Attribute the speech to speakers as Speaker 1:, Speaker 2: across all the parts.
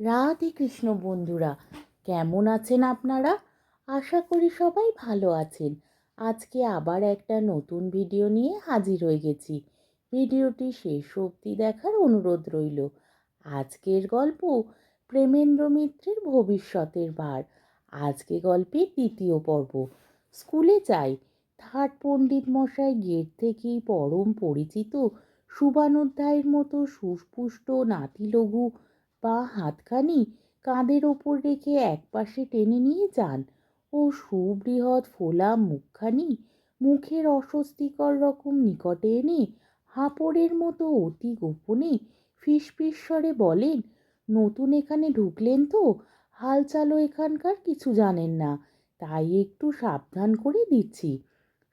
Speaker 1: রাধে কৃষ্ণ বন্ধুরা, কেমন আছেন আপনারা? আশা করি সবাই ভালো আছেন। আজকে আবার একটা নতুন ভিডিও নিয়ে হাজির হয়ে গেছি। ভিডিওটি শেষ অবধি দেখার অনুরোধ রইল। আজকের গল্প প্রেমেন্দ্র মিত্রের ভবিষ্যতের ভার। আজকে গল্পের দ্বিতীয় পর্ব। স্কুলে যাই, থার্ড পণ্ডিত মশাই গেট থেকেই পরম পরিচিত শুভানুধ্যায়ের মতো সুস্পুষ্ট নাতিলঘু বা হাতখানি কাঁধের ওপর রেখে একপাশে টেনে নিয়ে যান। ও সুবৃহৎ ফোলা মুখখানি মুখের অস্বস্তিকর রকম নিকটে এনে হাঁপড়ের মতো অতি গোপনে ফিসফিস স্বরে বলেন, নতুন এখানে ঢুকলেন তো? হালচালও এখানকার কিছু জানেন না, তাই একটু সাবধান করে দিচ্ছি।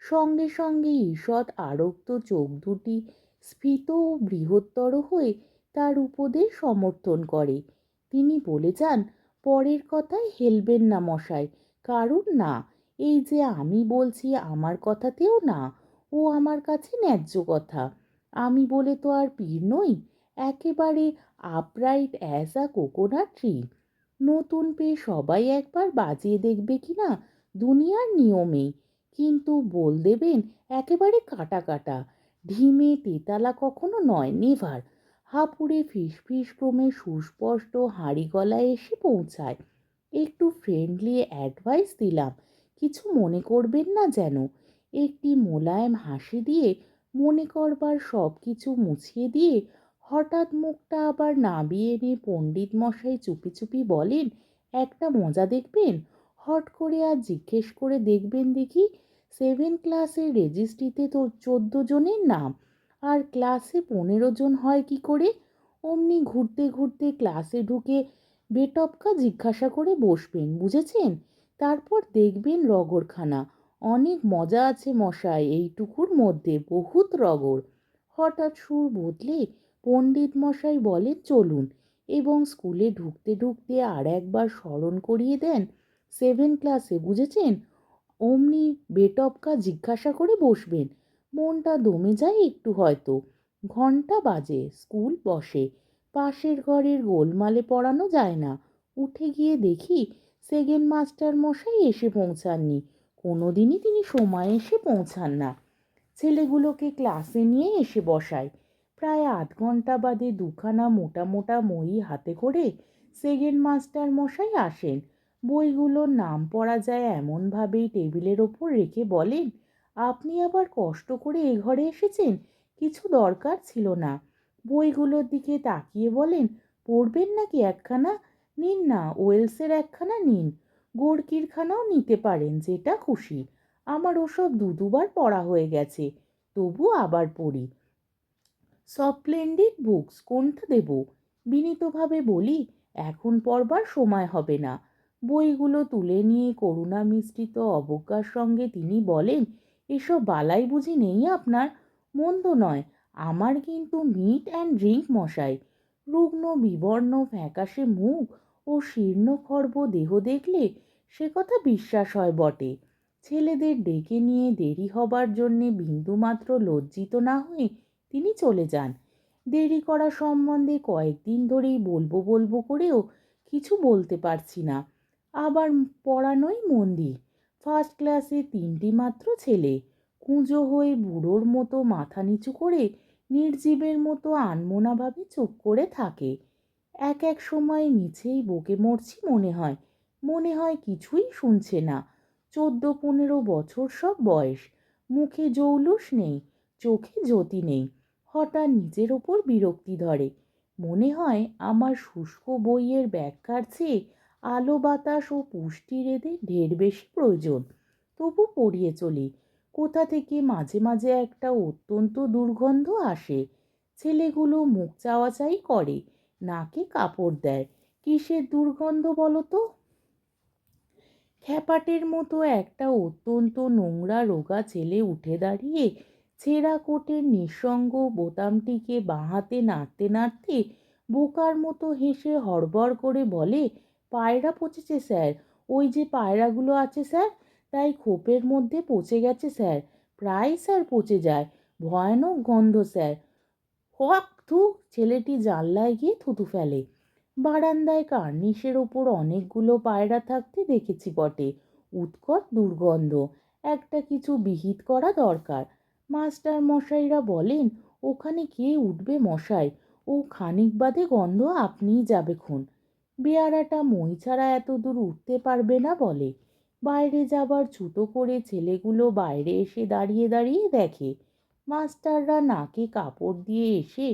Speaker 1: সঙ্গে সঙ্গে ঈষৎ আরক্ত চোখ দুটি স্ফীত ও বৃহত্তর হয়ে তার উপদেশ সমর্থন করে। তিনি বলে যান, পরের কথায় হেলবেন না মশাই, কারণ না, এই যে আমি বলছি আমার কথাতেও না, ও আমার কাছে ন্যায্য কথা। আমি বলে তো আর পীর নই, একেবারে upright as a coconut tree. নতুন পেয়ে সবাই একবার বাজিয়ে দেখবে কি না, দুনিয়ার নিয়মেই কিন্তু বল দেবেন, একেবারে কাটা কাটা। ঢিমে তেতালা কখনো নয়, নেভার। হাঁপুড়ে ফিসফিস ক্রমে সুস্পষ্ট হাঁড়ি গলায় এসে পৌঁছায়। একটু ফ্রেন্ডলি অ্যাডভাইস দিলাম, কিছু মনে করবেন না যেন। একটি মোলায়েম হাসি দিয়ে মনে করবার সব কিছু মুছিয়ে দিয়ে হঠাৎ মুখটা আবার নাবিয়ে এনে পণ্ডিত মশাই চুপি চুপি বলেন, একটা মজা দেখবেন? হট করে আর জিজ্ঞেস করে দেখবেন দেখি সেভেন ক্লাসের রেজিস্ট্রিতে তো চোদ্দ জনের নাম। আর ক্লাসে পনেরো জন হয় কি করে? অমনি ঘুরতে ঘুরতে ক্লাসে ঢুকে বেটপকা জিজ্ঞাসা করে বসবেন, বুঝেছেন? তারপর দেখবেন রগরখানা। অনেক মজা আছে মশাই, এইটুকুর মধ্যে বহুত রগর। হঠাৎ সুর বদলে পণ্ডিত মশাই বলে চলুন। এবং স্কুলে ঢুকতে ঢুকতে আর একবার স্মরণ করিয়ে দেন সেভেন ক্লাসে, বুঝেছেন? অমনি বেটপকা জিজ্ঞাসা করে বসবেন। মনটা দমে যায় একটু হয়তো। ঘণ্টা বাজে, স্কুল বসে। পাশের ঘরের গোলমালে পড়ানো যায় না। উঠে গিয়ে দেখি সেকেন্ড মাস্টার মশাই এসে পৌঁছাননি। কোনো দিনই তিনি সময়ে এসে পৌঁছান না। ছেলেগুলোকে ক্লাসে নিয়ে এসে বসায়। প্রায় আধ ঘণ্টা বাদে দুখানা মোটা মোটা মই হাতে করে সেকেন্ড মাস্টার মশাই আসেন। বইগুলোর নাম পড়া যায় এমনভাবেই টেবিলের ওপর রেখে বলেন আপনি আবার কষ্ট করে এ ঘরে এসেছেন? কিছু দরকার ছিল না। বইগুলোর দিকে তাকিয়ে বলেন, পড়বেন নাকি একখানা? নিন না, ওয়েলসের একখানা নিন। গোর্কিরখানাও নিতে পারেন, যেটা খুশি। আমার ওসব দু দুবার পড়া হয়ে গেছে, তবু আবার পড়ি। সপ্লেন্ডিড বুকস, কোনটা দেব? বিনীতভাবে বলি, এখন পড়বার সময় হবে না। বইগুলো তুলে নিয়ে করুণা মিশ্রিত অবজ্ঞার সঙ্গে তিনি বলেন এসব বালাই বুঝি নেই আপনার? মন্দ নয়। আমার কিন্তু মিট অ্যান্ড ড্রিঙ্ক মশাই। রুগ্ন, বিবর্ণ, ফ্যাকাশে মুখ ও শীর্ণ খর্ব দেহ দেখলে সে কথা বিশ্বাস হয় বটে। ছেলেদের ডেকে নিয়ে দেরি হবার জন্যে বিন্দুমাত্র লজ্জিত না হয়ে তিনি চলে যান। দেরি করা সম্বন্ধে কয়েকদিন ধরেই বলব বলব করেও কিছু বলতে পারছি না। আবার পড়ানোই মন্দির ফার্স্ট ক্লাসে তিনটি মাত্র ছেলে। কুঁজো হয়ে বুড়োর মতো মাথা নিচু করে নির্জীবের মতো আনমোনাভাবে চুপ করে থাকে। এক এক সময় নিচেই বকে মরছি মনে হয়। মনে হয় কিছুই শুনছে না। চোদ্দ পনেরো বছর সব বয়স। মুখে জৌলুস নেই, চোখে জ্যোতি নেই। হঠাৎ নিজের ওপর বিরক্তি ধরে। মনে হয় আমার শুষ্ক বইয়ের ব্যাখ্যার চেয়ে আলো বাতাস ও পুষ্টির এদের ঢের বেশি প্রয়োজন। তবু পড়িয়ে চলি। কোথা থেকে মাঝে মাঝে একটা অত্যন্ত দুর্গন্ধ আসে। ছেলেগুলো মুখ চাওয়াচাই করে, নাকে কাপড় দেয়। কিসের দুর্গন্ধ বলো তো খ্যাপাটের মতো একটা অত্যন্ত নোংরা রোগা ছেলে উঠে দাঁড়িয়ে ছেঁড়া কোটের নিঃসঙ্গ বোতামটিকে বাঁহাতে নাড়তে নাড়তে বোকার মতো হেসে হড়বড় করে বলে পায়রা পচেছে, স্যার। ওই যে পায়রাগুলো আছে, স্যার, তাই খোপের মধ্যে পচে গেছে, স্যার। প্রায়, স্যার, পচে যায়। ভয়ানক গন্ধ, স্যার। হক থু, ছেলেটি জানলায় গিয়ে থুতু ফেলে। বারান্দায় কার্নিশের ওপর অনেকগুলো পায়রা থাকতে দেখেছি বটে। উৎকট দুর্গন্ধ। একটা কিছু বিহিত করা দরকার। মাস্টার মশাইরা বলেন, ওখানে কে উঠবে, মশাই? ও খানিক বাদে গন্ধ আপনিই যাবে খুন বেয়ারাটা মই ছাড়া এত দূর উঠতে পারবে না বলে। বাইরে যাবার ছুতো করে ছেলেগুলো বাইরে এসে দাঁড়িয়ে দাঁড়িয়ে দেখে। মাস্টাররা নাকে কাপড় দিয়ে এসে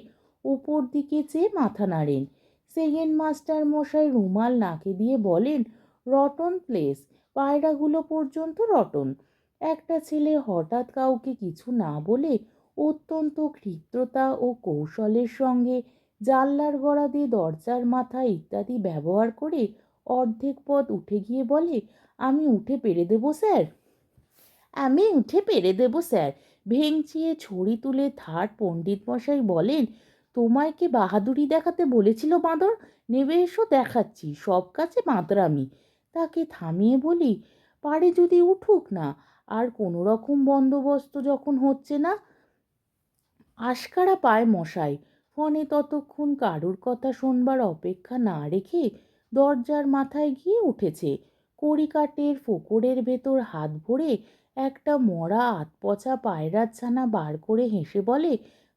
Speaker 1: ওপর দিকে চেয়ে মাথা নাড়েন। সেকেন্ড মাস্টার মশাই রুমাল নাকে দিয়ে বলেন, রটন প্লেস পায়রাগুলো পর্যন্ত রটন। একটা ছেলে হঠাৎ কাউকে কিছু না বলে অত্যন্ত ক্ষিপ্রতা ও কৌশলের সঙ্গে জানলার গড়া দিয়ে দরজার মাথা ইত্যাদি ব্যবহার করে অর্ধেক পথ উঠে গিয়ে বলে, আমি উঠে পেরে দেবো, স্যার? আমি উঠে পেরে দেবো, স্যার। ভেঙচিয়ে ছড়ি তুলে থার্ড পণ্ডিত মশাই বলেন, তোমায় কি বাহাদুরি দেখাতে বলেছিল বাঁদর? নেবে এসো, দেখাচ্ছি, সব কাছে বাঁদরামি। তাকে থামিয়ে বলি, পারে যদি উঠুক না, আর কোনো রকম বন্দোবস্ত যখন হচ্ছে না? আশকারা পায় মশাই ফোনে ততক্ষণ কারুর কথা শোনবার অপেক্ষা না রেখে দরজার মাথায় গিয়ে উঠেছে। কড়িকাটের ফোকরের ভেতর হাত ভরে একটা মরা আতপচা পায়রার ছানা বার করে হেসে বলে,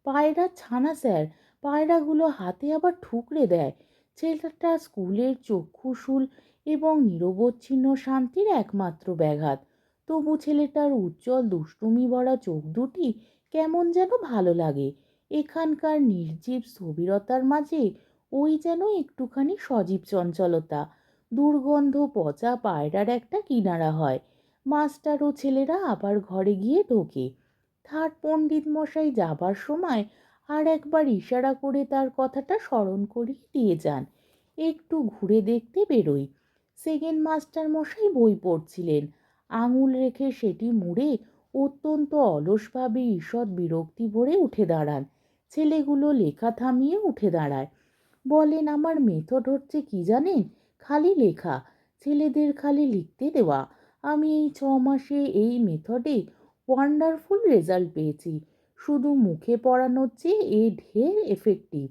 Speaker 1: পায়রার ছানা স্যার, পায়রাগুলো হাতে আবার ঠুকরে দেয়। ছেলেটা স্কুলের চক্ষুশুল এবং নিরবচ্ছিন্ন শান্তির একমাত্র ব্যাঘাত। তবু ছেলেটার উজ্জ্বল দুষ্টুমি ভরা চোখ দুটি কেমন যেন ভালো লাগে। এখানকার নির্জীব স্থবিরতার মাঝে ওই যেন একটুখানি সজীব চঞ্চলতা। দুর্গন্ধ পচা পায়রার একটা কিনারা হয়। মাস্টার ও ছেলেরা আবার ঘরে গিয়ে ঢোকে। থার্ড পণ্ডিত মশাই যাবার সময় আর একবার ইশারা করে তার কথাটা স্মরণ করিয়ে দিয়ে যান। একটু ঘুরে দেখতে বেরোই। সেকেন্ড মাস্টার মশাই বই পড়ছিলেন। আঙুল রেখে সেটি মুড়ে অত্যন্ত অলসভাবে ঈষৎ বিরক্তি ভরে উঠে দাঁড়ান। ছেলেগুলো লেখা থামিয়ে উঠে দাঁড়ায়। বলেন, আমার মেথড হচ্ছে কি জানেন? খালি লেখা। ছেলেদের খালি লিখতে দেওয়া। আমি এই ছ মাসে এই মেথডে ওয়ান্ডারফুল রেজাল্ট পেয়েছি। শুধু মুখে পড়ানোর চেয়ে এ ঢের এফেক্টিভ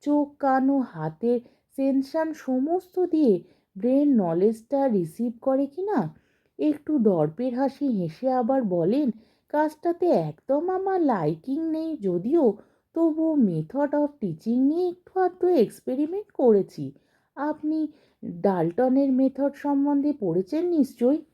Speaker 1: চোখ, কান ও হাতের সেনশন সমস্ত দিয়ে ব্রেন নলেজটা রিসিভ করে কি না? একটু দর্পের হাসি হেসে আবার বলেন, কাজটাতে একদম আমার লাইকিং নেই। যদিও তবু মেথড অফ টিচিং নিয়ে একটু আধটু এক্সপেরিমেন্ট করেছি। আপনি ডালটনের মেথড সম্বন্ধে পড়েছেন নিশ্চয়ই?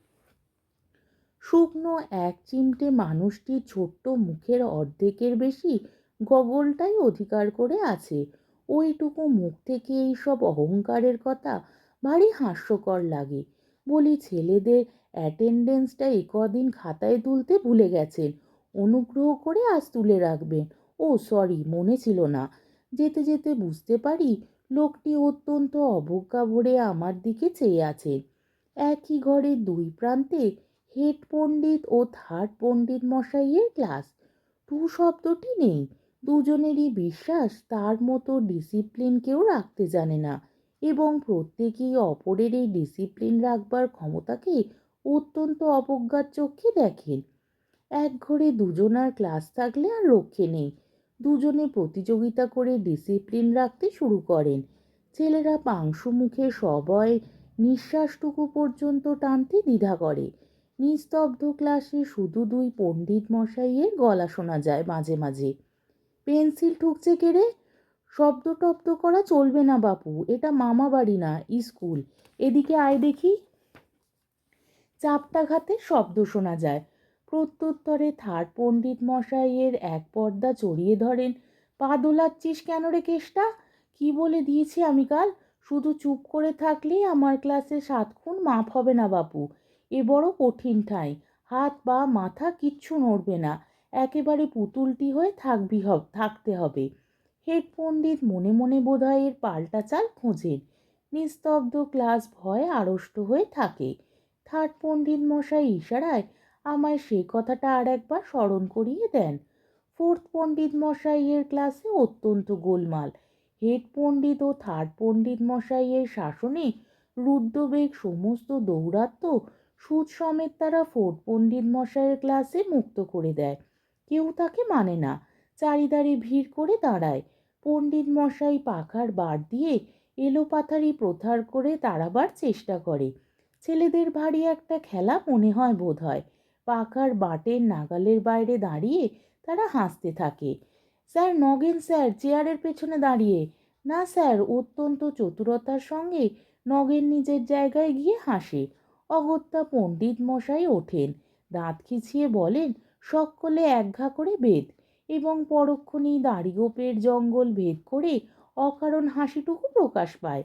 Speaker 1: শুকনো এক চিমটে মানুষটির ছোট্ট মুখের অর্ধেকের বেশি গগলটাই অধিকার করে আছে। ওইটুকু মুখ থেকে এইসব অহংকারের কথা ভারী হাস্যকর লাগে। বলি, ছেলেদের অ্যাটেন্ডেন্সটা এ কদিন খাতায় তুলতে ভুলে গেছেন। অনুগ্রহ করে আজ তুলে রাখবেন। ও সরি, মনে ছিল না। যেতে যেতে বুঝতে পারি লোকটি অত্যন্ত অবজ্ঞা ভরে আমার দিকে চেয়ে আছে। একই ঘরের দুই প্রান্তে হেড পণ্ডিত ও থার্ড পণ্ডিত মশাইয়ের ক্লাস। টু শব্দটি নেই, দুজনেরই বিশ্বাস তার মতো ডিসিপ্লিন কেউ রাখতে জানে না এবং প্রত্যেকেই অপরের এই ডিসিপ্লিন রাখবার ক্ষমতাকে অত্যন্ত অবজ্ঞার চোখে দেখেন। এক ঘরে দুজনার ক্লাস থাকলে আর রক্ষে নেই। দুজনে প্রতিযোগিতা করে ডিসিপ্লিন রাখতে শুরু করেন। ছেলেরা পাংশু মুখে সবয় নিঃশ্বাসটুকু পর্যন্ত টানতে দ্বিধা করে। নিস্তব্ধ ক্লাসে শুধু দুই পণ্ডিত মশাইয়ের গলা শোনা যায় মাঝে মাঝে। পেন্সিল ঠুকছে কেড়ে শব্দ টব্দ করা চলবে না বাপু, এটা মামা বাড়ি না, স্কুল। এদিকে আয় দেখি। চাপটাঘাতে শব্দ শোনা যায়। প্রত্যুত্তরে থার্ড পণ্ডিত মশাইয়ের এক পর্দা চড়িয়ে ধরেন পা দোলাচ্ছিস কেন রে কেষ্টা? কি বলে দিয়েছি আমি কাল? শুধু চুপ করে থাকলেই আমার ক্লাসে সাতক্ষণ মাপ হবে না বাপু। এ বড় কঠিন ঠাঁই। হাত, পা, মাথা কিচ্ছু নড়বে না। একেবারে পুতুলটি হয়ে থাকবি হব, থাকতে হবে। হেড পণ্ডিত মনে মনে বোধহয় এর পাল্টা চাল খোঁজেন। নিস্তব্ধ ক্লাস ভয়ে আড়ষ্ট হয়ে থাকে। থার্ড পণ্ডিত মশাই ইশারায় আমায় সেই কথাটা আর একবার স্মরণ করিয়ে দেন। ফোর্থ পণ্ডিত মশাইয়ের ক্লাসে অত্যন্ত গোলমাল। হেড পণ্ডিত ও থার্ড পণ্ডিত মশাইয়ের শাসনে রুদ্রবেগ সমস্ত দৌরাত্ম, সুদ সমেত তারা ফোর্থ পণ্ডিত মশাইয়ের ক্লাসে মুক্ত করে দেয়। কেউ তাকে মানে না চারিদারে ভিড় করে দাঁড়ায়। পণ্ডিত মশাই পাখার বার দিয়ে এলোপাথারি প্রথার করে তাড়াবার চেষ্টা করে। ছেলেদের ভারী একটা খেলা মনে হয় বোধ হয় পাকার বাটের নাগালের বাইরে দাঁড়িয়ে তারা হাসতে থাকে। স্যার, নগেন স্যার, চেয়ারের পেছনে দাঁড়িয়ে। না স্যার, অত্যন্ত চতুরতার সঙ্গে নগেন নিজের জায়গায় গিয়ে হাসে। অগত্যা পণ্ডিত মশাই ওঠেন। দাঁত খিচিয়ে বলেন, সকলে একঘা করে বেদ। এবং পরক্ষণেই দাড়িগোপের জঙ্গল ভেদ করে অকারণ হাসিটুকু প্রকাশ পায়।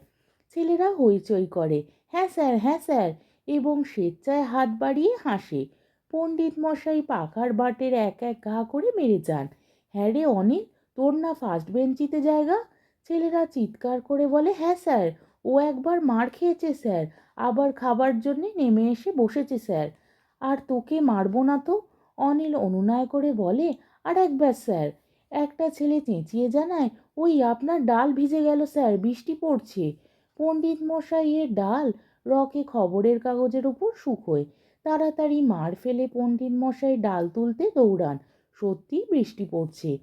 Speaker 1: ছেলেরা হইচই করে হ্যাঁ স্যার হ্যাঁ স্যার। এবং স্বেচ্ছায় হাত বাড়িয়ে হাসে। পণ্ডিত মশাই পাখার বাটের এক এক ঘা করে মেরে যান। হ্যাঁ রে অনিল, তোর না ফার্স্ট বেঞ্চিতে জায়গা? ছেলেরা চিৎকার করে বলে হ্যাঁ স্যার, ও একবার মার খেয়েছে স্যার, আবার খাবার জন্যে নেমে এসে বসেছে স্যার। আর তোকে মারবো না তো? অনিল অনুনয় করে বলে, আর একবার স্যার। একটা ছেলে চেঁচিয়ে জানায়, ওই আপনার ডাল ভিজে গেল স্যার, বৃষ্টি পড়ছে। পণ্ডিত মশাইয়ের ডাল রকে খবরের কাগজের উপর শুকোয়। তাড়াতাড়ি মার ফেলে পণ্ডিত মশাই ডাল তুলতে দৌড়ান। সত্যি বৃষ্টি পড়ছে।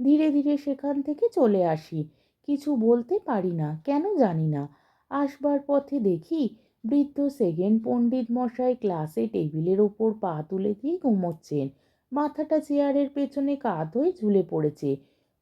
Speaker 1: ধীরে ধীরে সেখান থেকে চলে আসি। কিছু বলতে পারি না, কেন জানি না। আসবার পথে দেখি বৃদ্ধ সেকেন্ড পণ্ডিত মশাই ক্লাসে টেবিলের ওপর পা তুলে দিয়ে ঘুমোচ্ছেন। মাথাটা চেয়ারের পেছনে কাত হয়ে ঝুলে পড়েছে।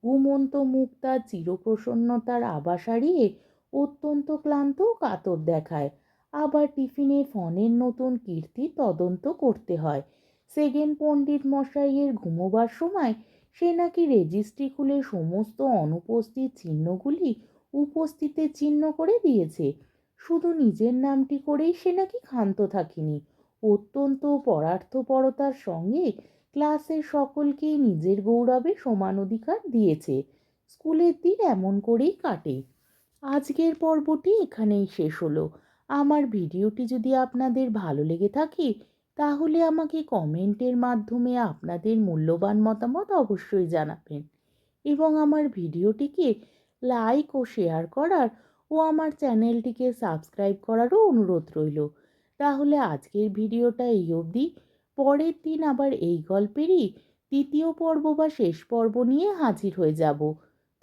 Speaker 1: ঘুমন্ত মুখ তার চিরপ্রসন্নতার আভা হারিয়ে অত্যন্ত ক্লান্ত কাতর দেখায়। আবার টিফিনে ফোনের নতুন কীর্তি তদন্ত করতে হয়। সেকেন্ড পণ্ডিত মশাইয়ের ঘুমোবার সময় সে নাকি রেজিস্ট্রি খুলে সমস্ত অনুপস্থিত চিহ্নগুলি উপস্থিতের চিহ্ন করে দিয়েছে। শুধু নিজের নামটি করেই সে নাকি ক্ষান্ত থাকেনি। অত্যন্ত পরার্থপরতার সঙ্গে ক্লাসের সকলকেই নিজের গৌরবে সমান অধিকার দিয়েছে। স্কুলের দিন এমন করেই কাটে। আজকের পর্বটি এখানেই শেষ হলো। আমার ভিডিওটি যদি আপনাদের ভালো লেগে থাকে, তাহলে আমাকে কমেন্টের মাধ্যমে আপনাদের মূল্যবান মতামত অবশ্যই জানাবেন। এবং আমার ভিডিওটিকে লাইক ও শেয়ার করার ও আমার চ্যানেলটিকে সাবস্ক্রাইব করারও অনুরোধ রইল। তাহলে আজকের ভিডিওটা এই অবধি। পরের দিন আবার এই গল্পেরই দ্বিতীয় পর্ব বা শেষ পর্ব নিয়ে হাজির হয়ে যাব।